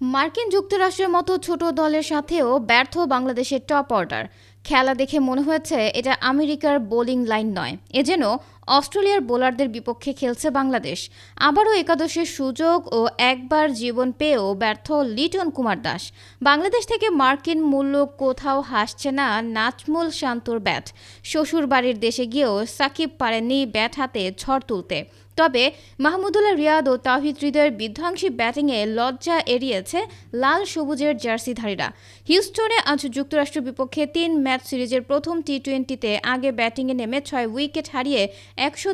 মার্কিন যুক্তরাষ্ট্রের মতো ছোট দলের সাথেও ব্যর্থ বাংলাদেশের টপ অর্ডার। খেলা দেখে মনে হয়েছে, এটা আমেরিকার বোলিং লাইন নয়। এ যেন অস্ট্রেলিয়ার বোলারদের বিপক্ষে খেলছে বাংলাদেশ। আবারও একাদশের সুযোগ ও একবার জীবন পেয়েও ব্যর্থ লিটন কুমার দাস। বাংলাদেশ থেকে মার্কিন মূল্য কোথাও হাসছে না নাচমুল শান্তর ব্যাট। শ্বশুর বাড়ির দেশে গিয়েও সাকিব পারেননি ব্যাট হাতে ঝড় তুলতে। তবে মাহমুদুল্লাহ রিয়াদ ও তাহিদ হৃদয়ের বিধ্বংসী ব্যাটিংয়ে লজ্জা এড়িয়েছে লাল সবুজের জার্সিধারীরা। হিউস্টনে আজ যুক্তরাষ্ট্রের বিপক্ষে তিন ম্যাচ সিরিজের প্রথম টি টোয়েন্টিতে আগে ব্যাটিংয়ে নেমে ছয় উইকেট হারিয়ে একশো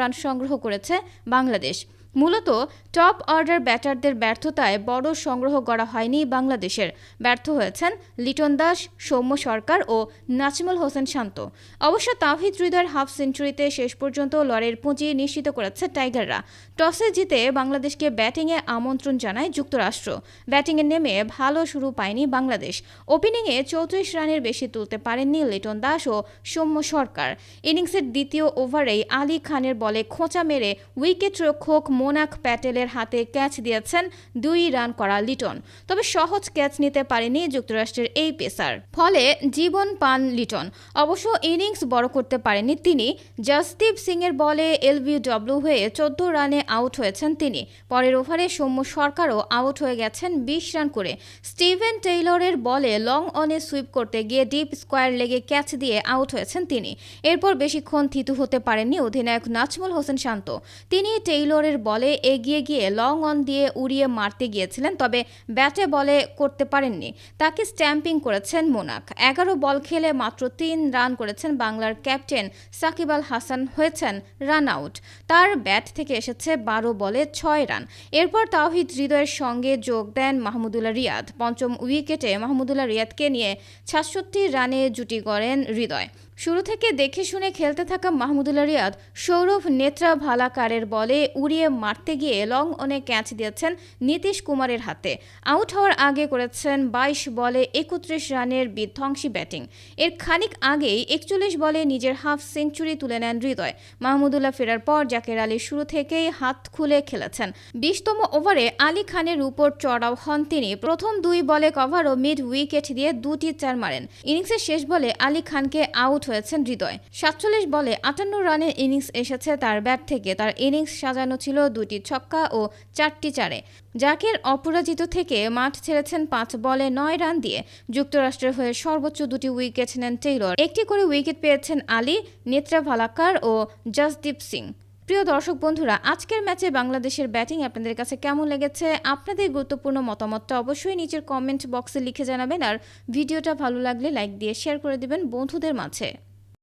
রান সংগ্রহ করেছে বাংলাদেশ। মূলত টপ অর্ডার ব্যাটারদের ব্যর্থতায় বড় সংগ্রহ করা হয়নি বাংলাদেশের। ব্যর্থ হয়েছেন লিটন দাস, সৌম্য সরকার ও নাচিমুল হোসেন শান্ত। অবশ্য তাহিদ হৃদয়ের হাফ সেঞ্চুরিতে শেষ পর্যন্ত লড়াইয়ের পুঁজি নিশ্চিত করেছে টাইগাররা। টসে জিতে বাংলাদেশকে ব্যাটিংয়ে আমন্ত্রণ জানায় যুক্তরাষ্ট্র। ব্যাটিংয়ে নেমে ভালো শুরু পায়নি বাংলাদেশ। ওপেনিংয়ে চৌত্রিশ রানের বেশি তুলতে পারেননি লিটন দাস ও সৌম্য সরকার। ইনিংসের দ্বিতীয় ওভারেই আলী খানের বলে খোঁচা মেরে উইকেট রক্ষক মোনাক প্যাটেলের হাতে ক্যাচ দিয়েছেন দুই রান করা লিটন। তবে সহজ ক্যাচ নিতে পারেনি যুক্তরাষ্ট্রের এই পেসার। ফলে জীবন পান লিটন। অবশ্য ইনিংস বড় করতে পারেনি তিনি। জসদীপ সিংয়ের বলে এলবিডব্লিউ হয়ে চোদ্দ রানে আউট হয়েছেন তিনি। পরের ওভারে সৌম্য সরকারও আউট হয়ে গেছেন বিশ রান করে। স্টিভেন টেইলরের বলে লং অনে সুইপ করতে গিয়ে ডিপ স্কোয়ার লেগে ক্যাচ দিয়ে আউট হয়েছেন তিনি। এরপর বেশিক্ষণ থিতু হতে পারেননি অধিনায়ক নাজমুল হোসেন শান্ত। তিনি টেইলরের বলে এগিয়ে গিয়ে লং অন দিয়ে উড়িয়ে মারতে গিয়েছিলেন, তবে ব্যাটে বলে করতে পারেননি। তাকে স্ট্যাম্পিং করেছেন মোনাক। এগারো বল খেলে মাত্র তিন রান করেছেন বাংলার ক্যাপ্টেন সাকিব আল হাসান, হয়েছেন রান আউট। তার ব্যাট থেকে এসেছে বারো বলে ছয় রান। এরপর তাওহিদ হৃদয়ের সঙ্গে যোগ দেন মাহমুদুল্লাহ রিয়াদ। পঞ্চম উইকেটে মাহমুদুল্লাহ রিয়াদকে নিয়ে সাতষট্টি রানে জুটি করেন হৃদয়। শুরু থেকে দেখে শুনে খেলতে থাকা মাহমুদুল্লাহ রিয়াদ সৌরভ নেত্রা ভালাকারের বলে উড়িয়ে মারতে গিয়ে লং অনে ক্যাচ দিয়েছেন নীতিশ কুমারের হাতে। আউট হওয়ার আগে করেছেন বাইশ বলে একত্রিশ রানের বিধ্বংসী ব্যাটিং। এর খানিক আগেই একচল্লিশ বলে নিজের হাফ সেঞ্চুরি তুলে নেন হৃদয়। মাহমুদুল্লাহ ফেরার পর জাকের আলী শুরু থেকেই হাত খুলে খেলেছেন। বিশতম ওভারে আলী খানের উপর চড়াও হন তিনি। প্রথম দুই বলে কভার ও মিড উইকেট দিয়ে দুটি চার মারেন। ইনিংসের শেষ বলে আলী খানকে আউট হয়েছেন হৃদয়। সাতচল্লিশ বলে আটান্ন রানের ইনিংস এসেছে তার ব্যাট থেকে। তার ইনিংস সাজানো ছিল দুটি ছক্কা ও চারটি চারে। জাকের অপরাজিত থেকে মাঠ ছেড়েছেন পাঁচ বলে নয় রান দিয়ে। যুক্তরাষ্ট্রের হয়ে সর্বোচ্চ দুটি উইকেট নেন টেইলর। একটি করে উইকেট পেয়েছেন আলী, নেত্রা ভালাকার ও জসদীপ সিং। প্রিয় দর্শক বন্ধুরা, আজকের ম্যাচে বাংলাদেশের ব্যাটিং আপনাদের কাছে কেমন লেগেছে? আপনাদের গুরুত্বপূর্ণ মতামতটা অবশ্যই নিচের কমেন্ট বক্সে লিখে জানাবেন আর ভিডিওটা ভালো লাগলে লাইক দিয়ে শেয়ার করে দেবেন বন্ধুদের মাঝে।